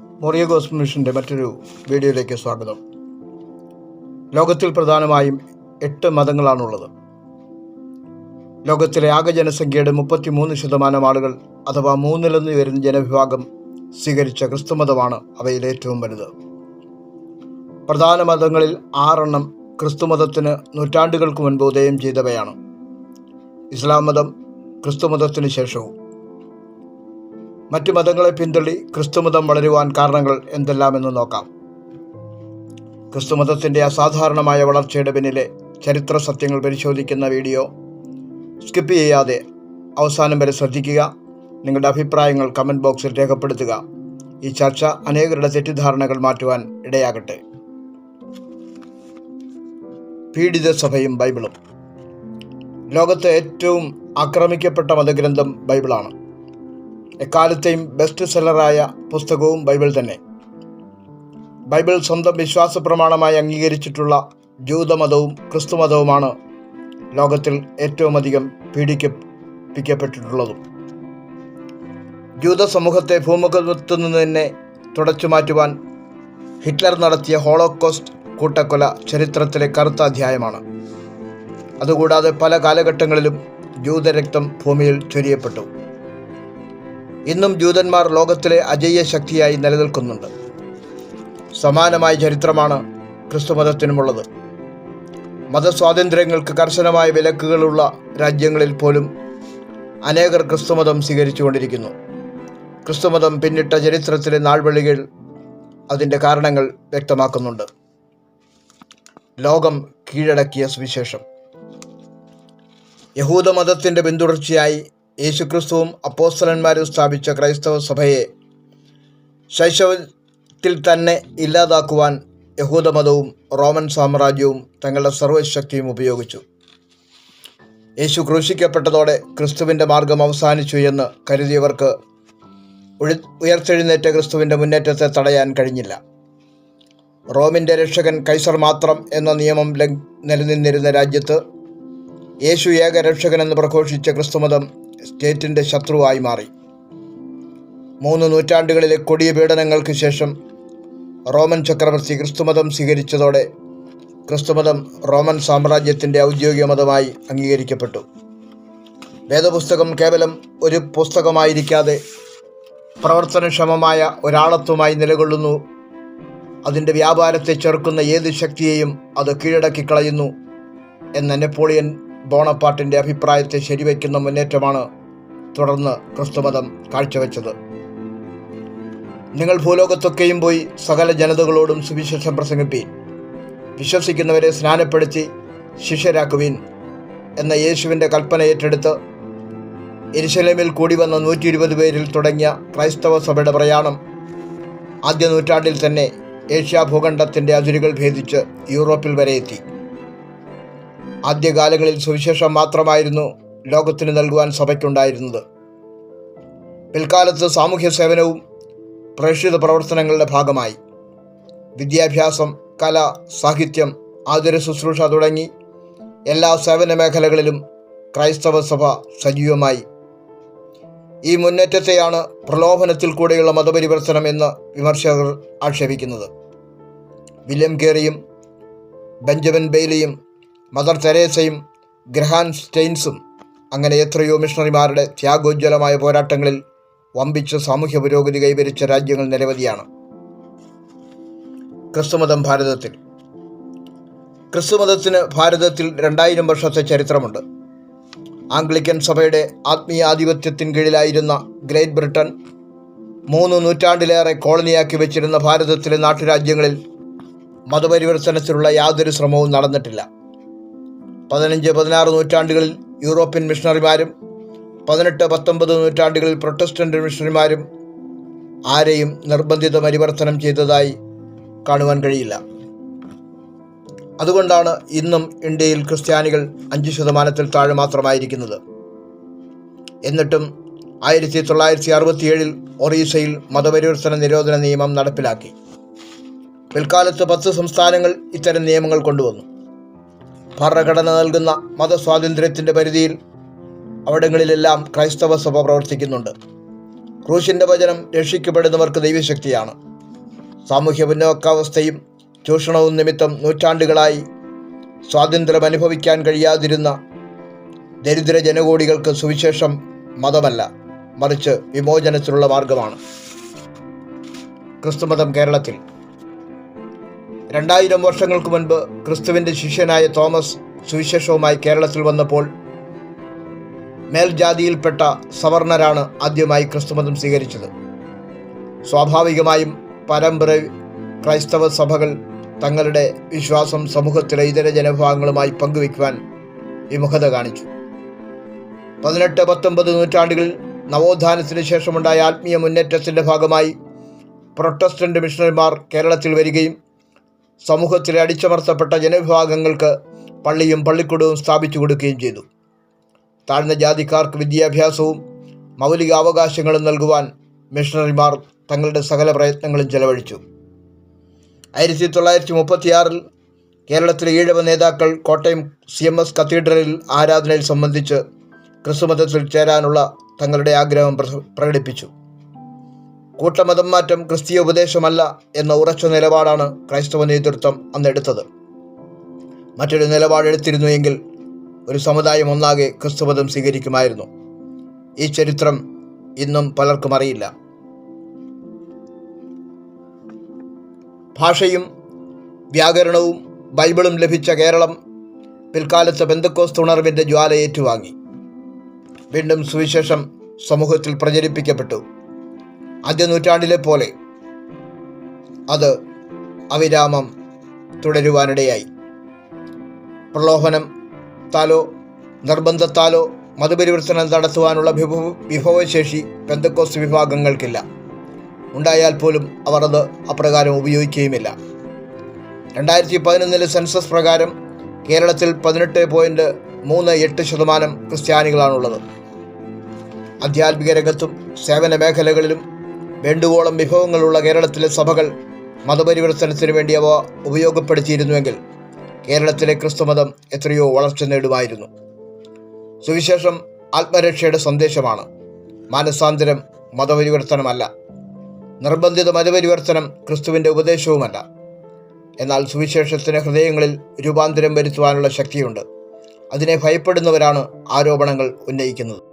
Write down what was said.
മൊറിയഗോസ് മിഷന്റെ മറ്റൊരു വീഡിയോയിലേക്ക് സ്വാഗതം. ലോകത്തിൽ പ്രധാനമായും എട്ട് മതങ്ങളാണുള്ളത്. ലോകത്തിലെ ആകെ ജനസംഖ്യയുടെ മുപ്പത്തിമൂന്ന് ശതമാനം ആളുകൾ അഥവാ മൂന്നിലൊന്ന് വരുന്ന ജനവിഭാഗം സ്വീകരിച്ച ക്രിസ്തുമതമാണ് അവയിൽ ഏറ്റവും വലുത്. പ്രധാന മതങ്ങളിൽ ആറെണ്ണം ക്രിസ്തുമതത്തിന് നൂറ്റാണ്ടുകൾക്ക് മുൻപ് ഉദയം ചെയ്തവയാണ്. ഇസ്ലാം മതം ക്രിസ്തുമതത്തിന് ശേഷവും. മറ്റു മതങ്ങളെ പിന്തള്ളി ക്രിസ്തുമതം വളരുവാൻ കാരണങ്ങൾ എന്തെല്ലാമെന്ന് നോക്കാം. ക്രിസ്തുമതത്തിന്റെ അസാധാരണമായ വളർച്ചയുടെ പിന്നിലെ ചരിത്ര സത്യങ്ങൾ പരിശോധിക്കുന്ന വീഡിയോ സ്കിപ്പ് ചെയ്യാതെ അവസാനം വരെ ശ്രദ്ധിക്കുക. നിങ്ങളുടെ അഭിപ്രായങ്ങൾ കമന്റ് ബോക്സിൽ രേഖപ്പെടുത്തുക. ഈ ചർച്ച അനേകരുടെ തെറ്റിദ്ധാരണകൾ മാറ്റുവാൻ ഇടയാകട്ടെ. പീഡിത സഭയും ബൈബിളും. ലോകത്തെ ഏറ്റവും ആക്രമിക്കപ്പെട്ട മതഗ്രന്ഥം ബൈബിളാണ്. എക്കാലത്തെയും ബെസ്റ്റ് സെല്ലറായ പുസ്തകവും ബൈബിൾ തന്നെ. ബൈബിൾ സ്വന്തം വിശ്വാസ പ്രമാണമായി അംഗീകരിച്ചിട്ടുള്ള ജൂതമതവും ക്രിസ്തുമതവുമാണ് ലോകത്തിൽ ഏറ്റവും അധികം പീഡിപ്പിക്കപ്പെട്ടിട്ടുള്ളതും ജൂത സമൂഹത്തെ ഭൂമുഖത്തു നിന്ന് തന്നെ തുടച്ചു മാറ്റുവാൻ ഹിറ്റ്ലർ നടത്തിയ ഹോളോകോസ്റ്റ് കൂട്ടക്കൊല ചരിത്രത്തിലെ കറുത്ത അധ്യായമാണ്. അതുകൂടാതെ പല കാലഘട്ടങ്ങളിലും ജൂതരക്തം ഭൂമിയിൽ ചൊരിയപ്പെട്ടു. ഇന്നും ജൂതന്മാർ ലോകത്തിലെ അജയ്യ ശക്തിയായി നിലനിൽക്കുന്നുണ്ട്. സമാനമായ ചരിത്രമാണ് ക്രിസ്തുമതത്തിനുമുള്ളത് മതസ്വാതന്ത്ര്യങ്ങൾക്ക് കർശനമായ വിലക്കുകളുള്ള രാജ്യങ്ങളിൽ പോലും അനേകർ ക്രിസ്തുമതം സ്വീകരിച്ചുകൊണ്ടിരിക്കുന്നു. ക്രിസ്തുമതം പിന്നിട്ട ചരിത്രത്തിലെ നാൾവെളികൾ അതിന്റെ കാരണങ്ങൾ വ്യക്തമാക്കുന്നുണ്ട്. ലോകം കീഴടക്കിയ സുവിശേഷം. യഹൂദമതത്തിന്റെ പിന്തുടർച്ചയായി യേശുക്രിസ്തുവും അപ്പോസ്തലന്മാരും സ്ഥാപിച്ച ക്രൈസ്തവ സഭയെ ശൈശവത്തിൽ തന്നെ ഇല്ലാതാക്കുവാൻ യഹൂദമതവും റോമൻ സാമ്രാജ്യവും തങ്ങളുടെ സർവശക്തിയും ഉപയോഗിച്ചു. യേശു ക്രൂശിക്കപ്പെട്ടതോടെ ക്രിസ്തുവിന്റെ മാർഗം അവസാനിച്ചു എന്ന് കരുതിയവർക്ക് ഉയർത്തെഴുന്നേറ്റ ക്രിസ്തുവിന്റെ മുന്നേറ്റത്തെ തടയാൻ കഴിഞ്ഞില്ല. റോമിന്റെ രക്ഷകൻ കൈസർ മാത്രം എന്ന നിയമം നിലനിന്നിരുന്ന രാജ്യത്ത് യേശു ഏക രക്ഷകനെന്ന് പ്രഘോഷിച്ച ക്രിസ്തുമതം സ്റ്റേറ്റിന്റെ ശത്രുവായി മാറി. മൂന്ന് നൂറ്റാണ്ടുകളിലെ കൊടിയ പീഡനങ്ങൾക്ക് ശേഷം റോമൻ ചക്രവർത്തി ക്രിസ്തുമതം സ്വീകരിച്ചതോടെ ക്രിസ്തുമതം റോമൻ സാമ്രാജ്യത്തിന്റെ ഔദ്യോഗിക മതമായി അംഗീകരിക്കപ്പെട്ടു. വേദപുസ്തകം കേവലം ഒരു പുസ്തകമായിരിക്കാതെ പ്രവർത്തനക്ഷമമായ ഒരാളത്വമായി നിലകൊള്ളുന്നു. അതിന്റെ വ്യാപാരത്തെ ചെറുക്കുന്ന ഏത് ശക്തിയെയും അത് കീഴടക്കി കളയുന്നു എന്ന നെപ്പോളിയൻ ബോണപ്പാട്ടിന്റെ അഭിപ്രായത്തെ ശരിവയ്ക്കുന്ന മുന്നേറ്റമാണ് തുടർന്ന് ക്രിസ്തുമതം കാഴ്ചവെച്ചത്. നിങ്ങൾ ഭൂലോകത്തൊക്കെയും പോയി സകല ജനതകളോടും സുവിശേഷം പ്രസംഗിപ്പീൻ വിശ്വസിക്കുന്നവരെ സ്നാനപ്പെടുത്തി ശിഷ്യരാക്കുവീൻ എന്ന യേശുവിന്റെ കൽപ്പന ഏറ്റെടുത്ത് എരിശലേമിൽ കൂടി വന്ന നൂറ്റി ഇരുപത് പേരിൽ തുടങ്ങിയ ക്രൈസ്തവ സഭയുടെ പ്രയാണം ആദ്യ നൂറ്റാണ്ടിൽ തന്നെ ഏഷ്യാ ഭൂഖണ്ഡത്തിന്റെ അതിരുകൾ ഭേദിച്ച് യൂറോപ്പിൽ വരെ എത്തി ആദ്യകാലങ്ങളിൽ സുവിശേഷം മാത്രമായിരുന്നു ലോകത്തിന് നൽകുവാൻ സഭയ്ക്കുണ്ടായിരുന്നത്. പിൽക്കാലത്ത് സാമൂഹ്യ സേവനവും പ്രേക്ഷിത പ്രവർത്തനങ്ങളുടെ ഭാഗമായി. വിദ്യാഭ്യാസം കല സാഹിത്യം ആതുര ശുശ്രൂഷ തുടങ്ങി എല്ലാ സേവന മേഖലകളിലും ക്രൈസ്തവ സഭ സജീവമായി. ഈ മുന്നേറ്റത്തെയാണ് പ്രലോഭനത്തിൽ കൂടെയുള്ള മതപരിവർത്തനം എന്ന് വിമർശകർ ആക്ഷേപിക്കുന്നത്. വില്യം കേറിയും ബെഞ്ചമിൻ ബെയ്ലിയും മദർ തെരേസയും ഗ്രഹാൻ സ്റ്റെയിൻസും അങ്ങനെ എത്രയോ മിഷണറിമാരുടെ ത്യാഗോജ്വലമായ പോരാട്ടങ്ങളിൽ വമ്പിച്ച സാമൂഹ്യ പുരോഗതി കൈവരിച്ച രാജ്യങ്ങൾ നിരവധിയാണ്. ക്രിസ്തുമതം ഭാരതത്തിൽ. ക്രിസ്തുമതത്തിന് ഭാരതത്തിൽ രണ്ടായിരം വർഷത്തെ ചരിത്രമുണ്ട്. ആംഗ്ലിക്കൻ സഭയുടെ ആത്മീയാധിപത്യത്തിന് കീഴിലായിരുന്ന ഗ്രേറ്റ് ബ്രിട്ടൻ മൂന്ന് നൂറ്റാണ്ടിലേറെ കോളനിയാക്കി വെച്ചിരുന്ന ഭാരതത്തിലെ നാട്ടുരാജ്യങ്ങളിൽ മതപരിവർത്തനത്തിലുള്ള യാതൊരു ശ്രമവും നടന്നിട്ടില്ല. പതിനഞ്ച് പതിനാറ് നൂറ്റാണ്ടുകളിൽ യൂറോപ്യൻ മിഷണറിമാരും പതിനെട്ട് പത്തൊമ്പത് നൂറ്റാണ്ടുകളിൽ പ്രൊട്ടസ്റ്റന്റ് മിഷണറിമാരും ആരെയും നിർബന്ധിത പരിവർത്തനം ചെയ്തതായി കാണുവാൻ കഴിയില്ല. അതുകൊണ്ടാണ് ഇന്നും ഇന്ത്യയിൽ ക്രിസ്ത്യാനികൾ അഞ്ച് ശതമാനത്തിൽ താഴെ മാത്രമായിരിക്കുന്നത്. എന്നിട്ടും ആയിരത്തി തൊള്ളായിരത്തി അറുപത്തിയേഴിൽ ഒറീസയിൽ മതപരിവർത്തന നിരോധന നിയമം നടപ്പിലാക്കി. പിൽക്കാലത്ത് പത്ത് സംസ്ഥാനങ്ങൾ ഇത്തരം നിയമങ്ങൾ കൊണ്ടുവന്നു. ഭരണഘടന നൽകുന്ന മതസ്വാതന്ത്ര്യത്തിന്റെ പരിധിയിൽ അവിടങ്ങളിലെല്ലാം ക്രൈസ്തവ സഭ പ്രവർത്തിക്കുന്നുണ്ട്. ക്രൂശിന്റെ വചനം രക്ഷിക്കപ്പെടുന്നവർക്ക് ദൈവശക്തിയാണ്. സാമൂഹ്യ പിന്നോക്കാവസ്ഥയും ചൂഷണവും നിമിത്തം നൂറ്റാണ്ടുകളായി സ്വാതന്ത്ര്യം അനുഭവിക്കാൻ കഴിയാതിരുന്ന ദരിദ്ര ജനകോടികൾക്ക് സുവിശേഷം മതമല്ല മറിച്ച് വിമോചനത്തിനുള്ള മാർഗമാണ്. ക്രിസ്തുമതം കേരളത്തിൽ രണ്ടായിരം വർഷങ്ങൾക്ക് മുൻപ് ക്രിസ്തുവിന്റെ ശിഷ്യനായ തോമസ് സുവിശേഷവുമായി കേരളത്തിൽ വന്നപ്പോൾ മേൽജാതിയിൽപ്പെട്ട സവർണരാണ് ആദ്യമായി ക്രിസ്തുമതം സ്വീകരിച്ചത്. സ്വാഭാവികമായും പരമ്പര ക്രൈസ്തവ സഭകൾ തങ്ങളുടെ വിശ്വാസം സമൂഹത്തിലെ ഇതര ജനവിഭാഗങ്ങളുമായി പങ്കുവയ്ക്കുവാൻ വിമുഖത കാണിച്ചു. പതിനെട്ട് പത്തൊമ്പത് നൂറ്റാണ്ടുകളിൽ നവോത്ഥാനത്തിന് ശേഷമുണ്ടായ ആത്മീയ മുന്നേറ്റത്തിന്റെ ഭാഗമായി പ്രൊട്ടസ്റ്റന്റ് മിഷണറിമാർ കേരളത്തിൽ വരികയും സമൂഹത്തിലെ അടിച്ചമർത്തപ്പെട്ട ജനവിഭാഗങ്ങൾക്ക് പള്ളിയും പള്ളിക്കൂടവും സ്ഥാപിച്ചു കൊടുക്കുകയും ചെയ്തു. താഴ്ന്ന ജാതിക്കാർക്ക് വിദ്യാഭ്യാസവും മൗലിക അവകാശങ്ങളും നൽകുവാൻ മിഷണറിമാർ തങ്ങളുടെ സകല പ്രയത്നങ്ങളും ചെലവഴിച്ചു. ആയിരത്തി തൊള്ളായിരത്തി മുപ്പത്തിയാറിൽ കേരളത്തിലെ ഈഴവ നേതാക്കൾ കോട്ടയം സി എം എസ് കത്തീഡ്രലിൽ ആരാധനയിൽ സംബന്ധിച്ച് ക്രിസ്തുമതത്തിൽ ചേരാനുള്ള തങ്ങളുടെ ആഗ്രഹം പ്ര- പ്രകടിപ്പിച്ചു. കൂട്ടമതം മാറ്റം ക്രിസ്തീയ ഉപദേശമല്ല എന്ന ഉറച്ച നിലപാടാണ് ക്രൈസ്തവ നേതൃത്വം അന്നെടുത്തത്. മറ്റൊരു നിലപാടെടുത്തിരുന്നു എങ്കിൽ ഒരു സമുദായം ഒന്നാകെ ക്രിസ്തുമതം സ്വീകരിക്കുമായിരുന്നു. ഈ ചരിത്രം ഇന്നും പലർക്കും അറിയില്ല. ഭാഷയും വ്യാകരണവും ബൈബിളും ലഭിച്ച കേരളം പിൽക്കാലത്ത് ബന്ധക്കോസ് തുണർവിന്റെ ജ്വാല ഏറ്റുവാങ്ങി വീണ്ടും സുവിശേഷം സമൂഹത്തിൽ പ്രചരിപ്പിക്കപ്പെട്ടു. ആദ്യ നൂറ്റാണ്ടിലെ പോലെ അത് അവിരാമം തുടരുവാനിടയായി. പ്രലോഭനം താലോ നിർബന്ധത്താലോ മതപരിവർത്തനം നടത്തുവാനുള്ള വിഭവ വിഭവശേഷി പെന്തക്കോസ് വിഭാഗങ്ങൾക്കില്ല. ഉണ്ടായാൽ പോലും അവർ അത് അപ്രകാരം ഉപയോഗിക്കുകയുമില്ല. രണ്ടായിരത്തി പതിനൊന്നിലെ സെൻസസ് പ്രകാരം കേരളത്തിൽ പതിനെട്ട് പോയിന്റ് മൂന്ന് എട്ട് ശതമാനം ക്രിസ്ത്യാനികളാണുള്ളത്. ആധ്യാത്മിക രംഗത്തും സേവന മേഖലകളിലും വേണ്ടുവോളം വിഭവങ്ങളുള്ള കേരളത്തിലെ സഭകൾ മതപരിവർത്തനത്തിന് വേണ്ടി അവ ഉപയോഗപ്പെടുത്തിയിരുന്നുവെങ്കിൽ കേരളത്തിലെ ക്രിസ്തുമതം എത്രയോ വളർച്ച നേടുമായിരുന്നു. സുവിശേഷം ആത്മരക്ഷയുടെ സന്ദേശമാണ്. മാനസാന്തരം മതപരിവർത്തനമല്ല. നിർബന്ധിത മതപരിവർത്തനം ക്രിസ്തുവിന്റെ ഉപദേശവുമല്ല. എന്നാൽ സുവിശേഷത്തിന് ഹൃദയങ്ങളിൽ രൂപാന്തരം വരുത്തുവാനുള്ള ശക്തിയുണ്ട്. അതിനെ ഭയപ്പെടുന്നവരാണ് ആരോപണങ്ങൾ ഉന്നയിക്കുന്നത്.